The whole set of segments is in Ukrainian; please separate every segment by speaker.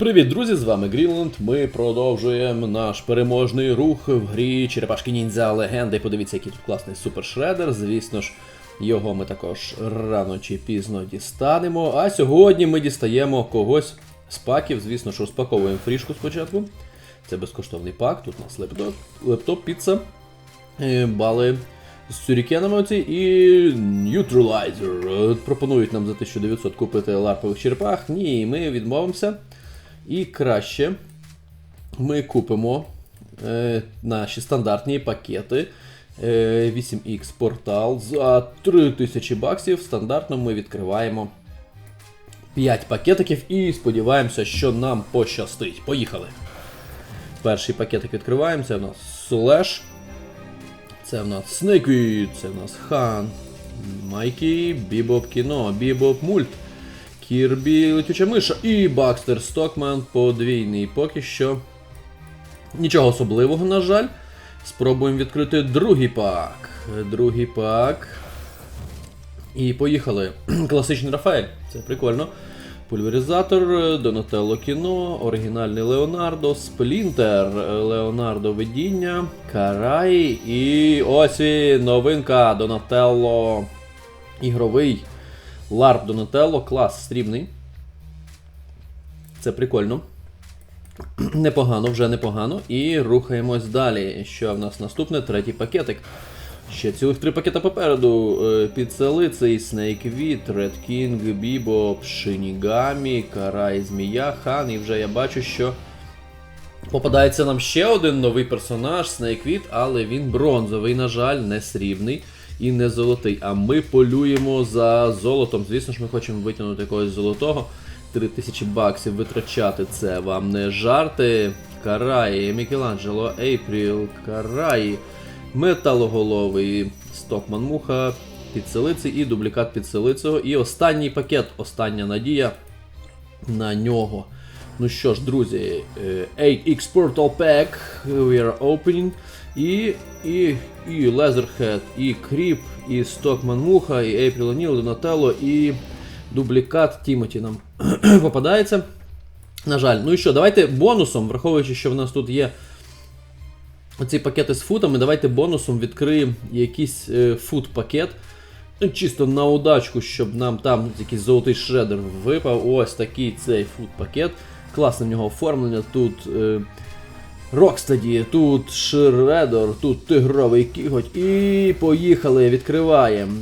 Speaker 1: Привіт, друзі! З вами Грінленд. Ми продовжуємо наш переможний рух в грі Черепашки Ніндзя Легенди. Подивіться, який тут класний супер шредер. Звісно ж, його ми також рано чи пізно дістанемо. А сьогодні ми дістаємо когось з паків. Звісно, що розпаковуємо фрішку спочатку. Це безкоштовний пак. Тут у нас лептоп, лептоп піца, е, бали з сюрікенами оці і Neutralizer. Е, Пропонують нам за 1900 купити ларпових черепах. Ні, ми відмовимося. І краще ми купимо е, наші стандартні пакети е, 8X портал за 3000 баксів. Стандартно ми відкриваємо 5 пакетиків і сподіваємося, що нам пощастить. Поїхали! Перший пакетик відкриваємо. Це в нас Слеш. Це в нас Снейквід, це в нас Хан, Майкі, Бібоп кіно, Бібоп мульт. Кірбі летюча миша і Бакстер Стокман подвійний. Поки що нічого особливого, на жаль. Спробуємо відкрити другий пак. Другий пак. І поїхали. Класичний Рафаель. Це прикольно. Пульверизатор, Донателло кіно, оригінальний Леонардо, Сплінтер, Леонардо видіння, Карай і ось і новинка Донателло ігровий. Ларп Донателло, клас срібний. Це прикольно. Непогано, вже непогано. І рухаємось далі. Що в нас наступне? Третій пакетик. Ще цілих три пакета попереду. Підселицей, Снейквіт, Ред Кінг, Бібоп, Шинігамі, Карай, Змія, Хан. І вже я бачу, що попадається нам ще один новий персонаж, Снейквіт, але він бронзовий, на жаль, не срібний і не золотий. А ми полюємо за золотом. Звісно ж, ми хочемо витягнути якогось золотого. 3000 баксів витрачати це вам не жарти. Караї, Мікеланджело, Ейпріл, Караї, Металоголовий, Стокман Муха, підселиці і дублікат підселицього. І останній пакет, остання надія на нього. Ну що ж, друзі, е, 8X Portal Pack we are opening. І, і, і Leatherhead, і Кріп, і Стокман Муха, і April O'Neil, Донателло, і дублікат Тімоті нам попадається. На жаль, ну і що, давайте бонусом, враховуючи, що в нас тут є оці пакети з футами, давайте бонусом відкриємо якийсь е, фут-пакет. Ну, чисто на удачку, щоб нам там якийсь золотий шредер випав. Ось такий цей фут-пакет. Класне в нього оформлення. Тут е, Рокстеді, тут Шредер, тут тигровий кіготь. І поїхали, відкриваємо.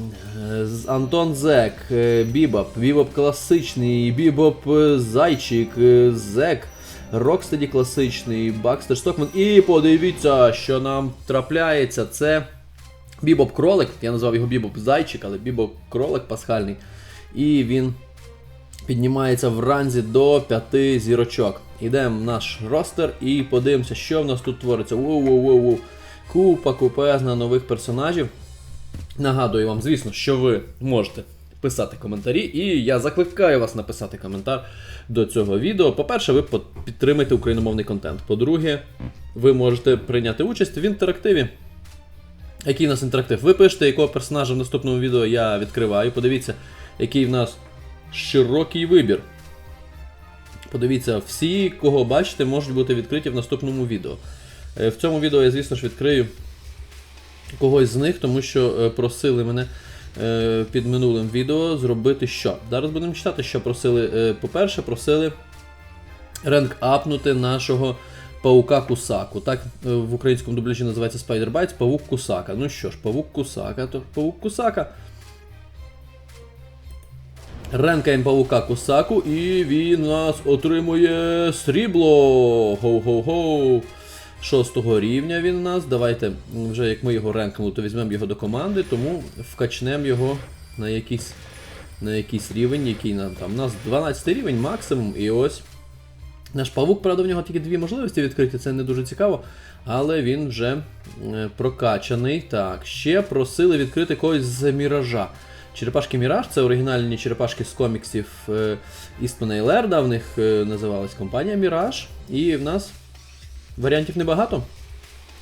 Speaker 1: Антон Зек, е, Бібоп, Бібоп класичний, Бібоп е, Зайчик, е, Зек, Рокстеді класичний, Бакстер Стокман. І подивіться, що нам трапляється. Це Бібоп кролик. Я назвав його Бібоп Зайчик, але Бібоп кролик пасхальний. І він піднімається в ранзі до 5 зірочок. Ідемо в наш ростер і подивимося, що в нас тут твориться. Воу-воу-воу-воу. Купа купезна нових персонажів. Нагадую вам, звісно, що ви можете писати коментарі, і я закликаю вас написати коментар до цього відео. По-перше, ви підтримайте україномовний контент. По-друге, ви можете прийняти участь в інтерактиві. Який у нас інтерактив? Ви пишете, якого персонажа в наступному відео я відкриваю. Подивіться, який в нас широкий вибір. Подивіться, всі, кого бачите, можуть бути відкриті в наступному відео. Е, В цьому відео я, звісно ж, відкрию когось з них, тому що е, просили мене е, під минулим відео зробити що. Зараз будемо читати, що просили. По-перше, просили ренк апнути нашого паука Кусаку. Так в українському дубляжі називається Spider Bites, павук Кусака. Ну що ж, павук Кусака, то павук Кусака. Ренкаємо павука Кусаку, і він нас отримує срібло. Гоу-гоу-гоу. Шостого рівня він у нас. Давайте, вже як ми його ренкнули, то візьмемо його до команди, тому вкачнемо його на якийсь, на якийсь рівень, який нам там. У нас 12 рівень максимум, і ось. Наш павук, правда, в нього тільки дві можливості відкриті, це не дуже цікаво, але він вже е, прокачаний. Так, ще просили відкрити когось з міража. Черепашки Міраж це оригінальні черепашки з коміксів е, Істмана і Лерда. В них е, називалась компанія Міраж. І в нас варіантів небагато.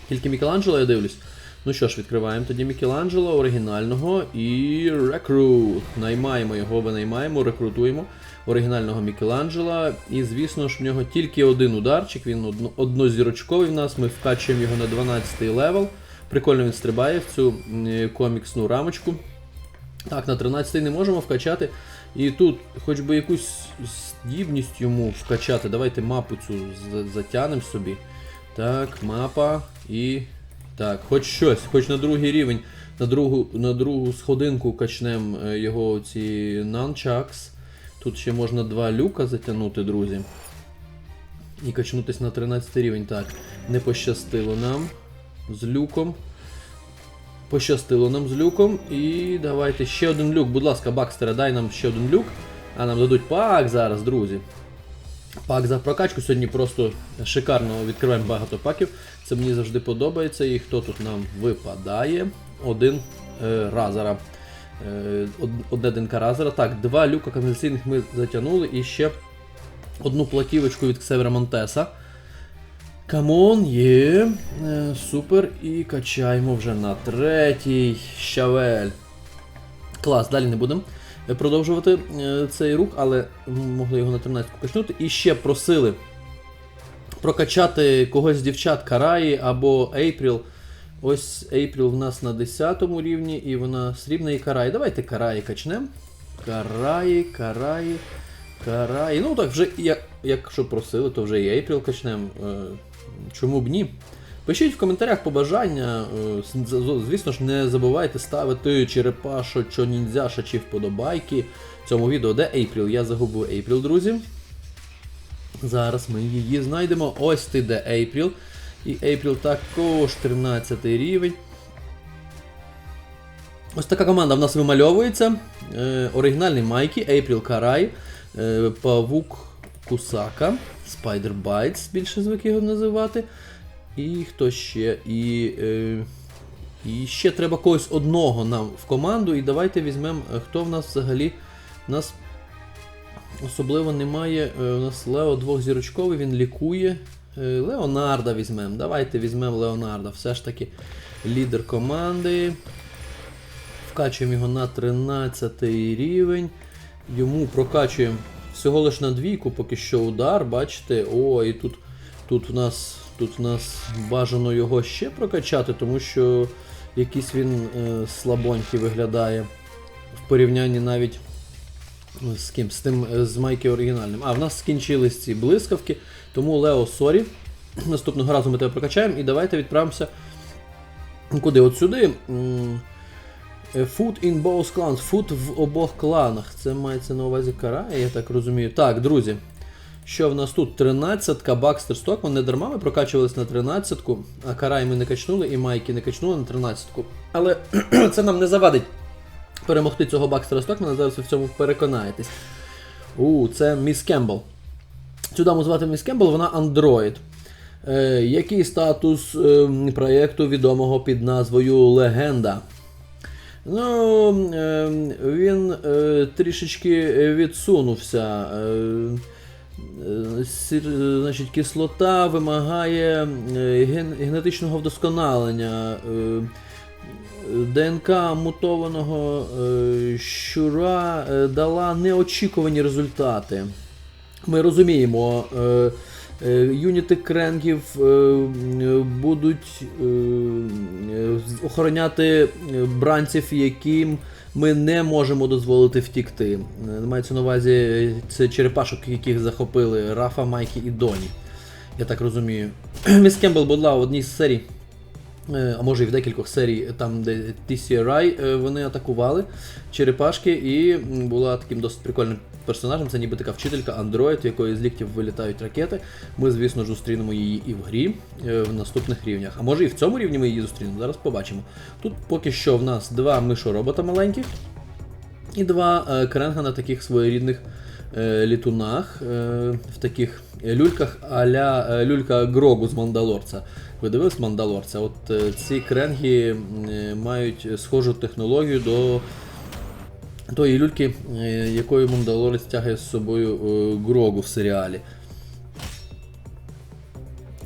Speaker 1: Тільки Мікеланджело, я дивлюсь. Ну що ж, відкриваємо тоді Мікеланджело оригінального і рекрут. Наймаємо його, винаймаємо, рекрутуємо оригінального Мікеланджела. І звісно ж, в нього тільки один ударчик, він одно, однозірочковий в нас. Ми вкачуємо його на 12 й левел. Прикольно він стрибає в цю коміксну рамочку. Так, на 13 не можемо вкачати. І тут хоч би якусь здібність йому вкачати. Давайте мапу цю за- затягнемо собі. Так, мапа і. Так, хоч щось, хоч на другий рівень, на другу, на другу сходинку качнемо е, його ці нанчакс. Тут ще можна два люка затягнути, друзі. І качнутись на 13 рівень. Так, не пощастило нам з люком. Пощастило нам з люком. І давайте ще один люк. Будь ласка, Бакстера, дай нам ще один люк. А нам дадуть пак зараз, друзі. Пак за прокачку сьогодні просто шикарно відкриваємо багато паків. Це мені завжди подобається. І хто тут нам випадає? Один е, разера. Е, одне ДНК разера. Так, два люка каналізаційних ми затягнули і ще одну платівочку від Ксевера Монтеса. Камон, є. Е, супер. І качаємо вже на третій щавель. Клас, далі не будемо е, продовжувати е, цей рух, але могли його на 13 качнути. І ще просили прокачати когось з дівчат Караї або Ейпріл. Ось Ейпріл в нас на 10 рівні, і вона срібна і Караї. Давайте Караї качнемо. Караї, Караї, Караї. Ну так, вже як, якщо просили, то вже і Ейпріл качнемо. Чому б ні? Пишіть в коментарях побажання. е, Звісно ж, не забувайте ставити черепашо, чо ніндзяша чи вподобайки цьому відео. Де Ейпріл? Я загубив Ейпріл, друзі. Зараз ми її знайдемо. Ось ти де Ейпріл. І Ейпріл також 13 рівень. Ось така команда в нас вимальовується. Е, оригінальний Майкі, Ейпріл Карай, е, Павук Кусака, Спайдер Байтс, більше звик його називати. І хто ще? І, е, і ще треба когось одного нам в команду. І давайте візьмемо, е, хто в нас взагалі. Нас особливо немає. е, У нас Лео двохзірочковий, він лікує. Е, Леонарда візьмемо. Давайте візьмемо Леонарда. Все ж таки лідер команди. Вкачуємо його на 13 рівень. Йому прокачуємо всього лиш на двійку, поки що удар, бачите. О, і тут, тут, в нас, тут в нас бажано його ще прокачати, тому що якийсь він е, слабонький виглядає в порівнянні навіть з ким? З тим е, з Майки оригінальним. А, в нас скінчились ці блискавки, тому Лео сорі. Наступного разу ми тебе прокачаємо і давайте відправимося. Куди? От сюди. Е, Food in both clans. Food в обох кланах. Це мається на увазі карає, я так розумію. Так, друзі. Що в нас тут? 13-ка Бакстер Стокман. Не дарма ми прокачувались на 13-ку, а карай ми не качнули і майки не качнули на 13-ку. Але це нам не завадить перемогти цього Бакстера Стокмана. Зараз ви в цьому переконаєтесь. У, це Міс Кембл. Цю даму звати Міс Кембл, вона андроїд. Е, який статус е, проєкту відомого під назвою Легенда? Ну, е, він е, трішечки відсунувся. Е, е, сір- значить, кислота вимагає е, ген- генетичного вдосконалення. Е, ДНК мутованого е, щура е, дала неочікувані результати. Ми розуміємо, е, е, юніти кренгів е, будуть е, е, охороняти е, бранців, яким ми не можемо дозволити втікти. Е, Мається на увазі е, це черепашок, яких захопили Рафа, Майкі і Доні. Я так розумію. Міс Кембл була в одній з серій Е, а може і в декількох серій, там, де TCRI, е, вони атакували черепашки і була таким досить прикольним персонажем. Це ніби така вчителька андроїд, в якої з ліктів вилітають ракети. Ми, звісно зустрінемо її і в грі е, в наступних рівнях. А може і в цьому рівні ми її зустрінемо. Зараз побачимо. Тут поки що в нас два мишоробота маленьких і два е, кренга на таких своєрідних е, літунах, в таких люльках а-ля люлька Грогу з Мандалорця. Ви дивились Мандалорця? От ці кренги мають схожу технологію до тої люльки, е, якою Мандалорець тягає з собою е, Грогу в серіалі.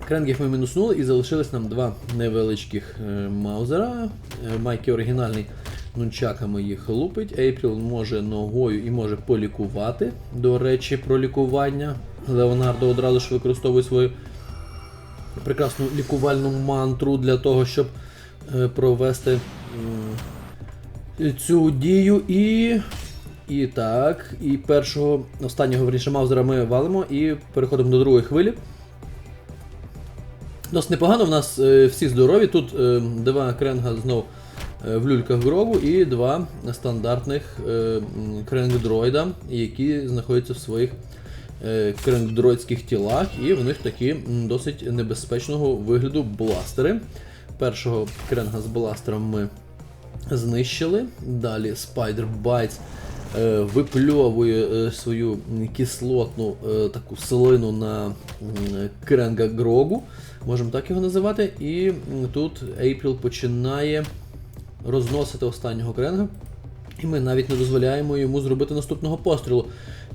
Speaker 1: Кренгів ми мінуснули і залишились нам два невеличких е, маузера. Майки оригінальний нунчаками їх лупить. Ейпріл може ногою і може полікувати. До речі, про лікування. Леонардо одразу ж використовує свою прекрасну лікувальну мантру для того, щоб провести цю дію. І. І так, і першого, останнього верніше маузера ми валимо і переходимо до другої хвилі. Досить непогано, в нас е, всі здорові. Тут е, два кренга знов е, в люльках грову і два стандартних е, кренг-дроїда, які знаходяться в своїх е, кренг-дроїдських тілах, і в них такі досить небезпечного вигляду бластери. Першого кренга з бластером ми знищили. Далі Spider Bites е, випльовує е, свою кислотну е, таку слину на кренга Грогу, можемо так його називати. І тут April починає розносити останнього кренга. І ми навіть не дозволяємо йому зробити наступного пострілу.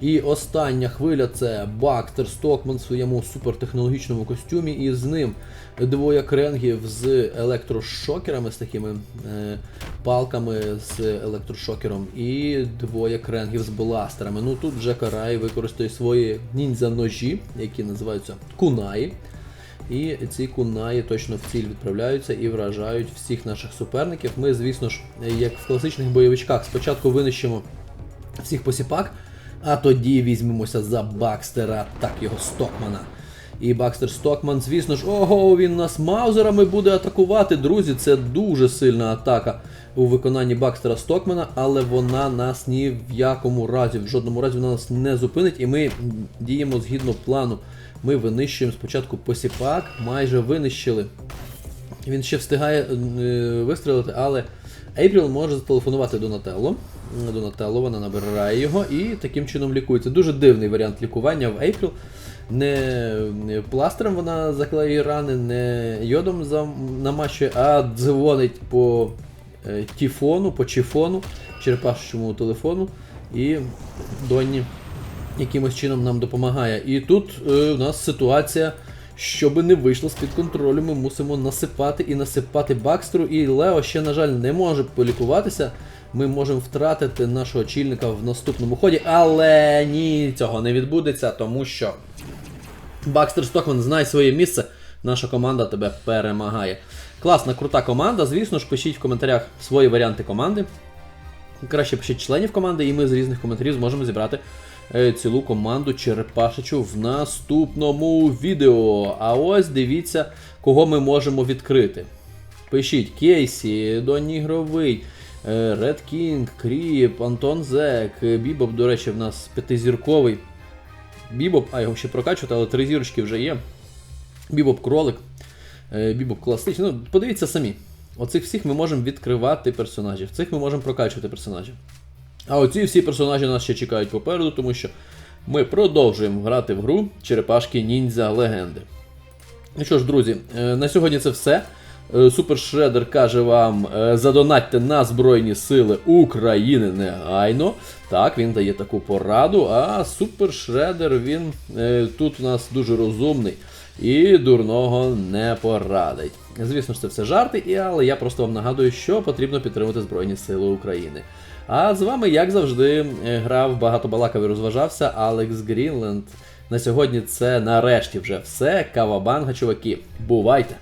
Speaker 1: І остання хвиля це Бакстер Стокман в своєму супертехнологічному костюмі, і з ним двоє кренгів з електрошокерами, з такими е, палками з електрошокером, і двоє кренгів з бластерами. Ну тут вже Карай використає свої ніндзя ножі, які називаються кунаї. І ці кунаї точно в ціль відправляються і вражають всіх наших суперників. Ми, звісно ж, як в класичних бойовичках, спочатку винищимо всіх посіпак, а тоді візьмемося за Бакстера, так його Стокмана. І Бакстер Стокман, звісно ж, ого, він нас маузерами буде атакувати. Друзі, це дуже сильна атака у виконанні Бакстера Стокмана, але вона нас ні в якому разі, в жодному разі вона нас не зупинить, і ми діємо згідно плану. Ми винищуємо спочатку посіпак, майже винищили. Він ще встигає е, вистрілити, але Ейпріл може зателефонувати Донателло. Донателло, вона набирає його і таким чином лікується. Дуже дивний варіант лікування в Ейпріл. Не пластером вона заклеює рани, не йодом намащує, а дзвонить по е, тіфону, по чіфону, черепашчому телефону і Донні якимось чином нам допомагає. І тут е, у нас ситуація, щоб не вийшло з-під контролю, ми мусимо насипати і насипати Бакстеру. І Лео ще, на жаль, не може полікуватися. Ми можемо втратити нашого очільника в наступному ході, але ні, цього не відбудеться, тому що Бакстер Стокман знай своє місце. Наша команда тебе перемагає. Класна, крута команда. Звісно ж, пишіть в коментарях свої варіанти команди. Краще пишіть членів команди, і ми з різних коментарів зможемо зібрати е, цілу команду Черепашичу в наступному відео. А ось дивіться, кого ми можемо відкрити. Пишіть Кейсі, Донні Гровий, е, Ред Кінг, Кріп, Антон Зек, е, Бібоп, до речі, в нас п'ятизірковий. Бібоп, а його ще прокачувати, але три зірочки вже є. Бібоп кролик, е, Бібоп класичний. Ну, подивіться самі. Оцих всіх ми можемо відкривати персонажів, цих ми можемо прокачувати персонажів. А оці всі персонажі нас ще чекають попереду, тому що ми продовжуємо грати в гру Черепашки Ніндзя Легенди. Ну що ж, друзі, е, на сьогодні це все. Е, Супер Шредер каже вам: е, задонатьте на Збройні Сили України негайно. Так, він дає таку пораду. А Супер Шредер він е, тут у нас дуже розумний і дурного не порадить. Звісно ж, це все жарти, і- але я просто вам нагадую, що потрібно підтримати Збройні Сили України. А з вами, як завжди, грав багато балакав і розважався Алекс Грінленд. На сьогодні це нарешті вже все. Кавабанга, чуваки. Бувайте!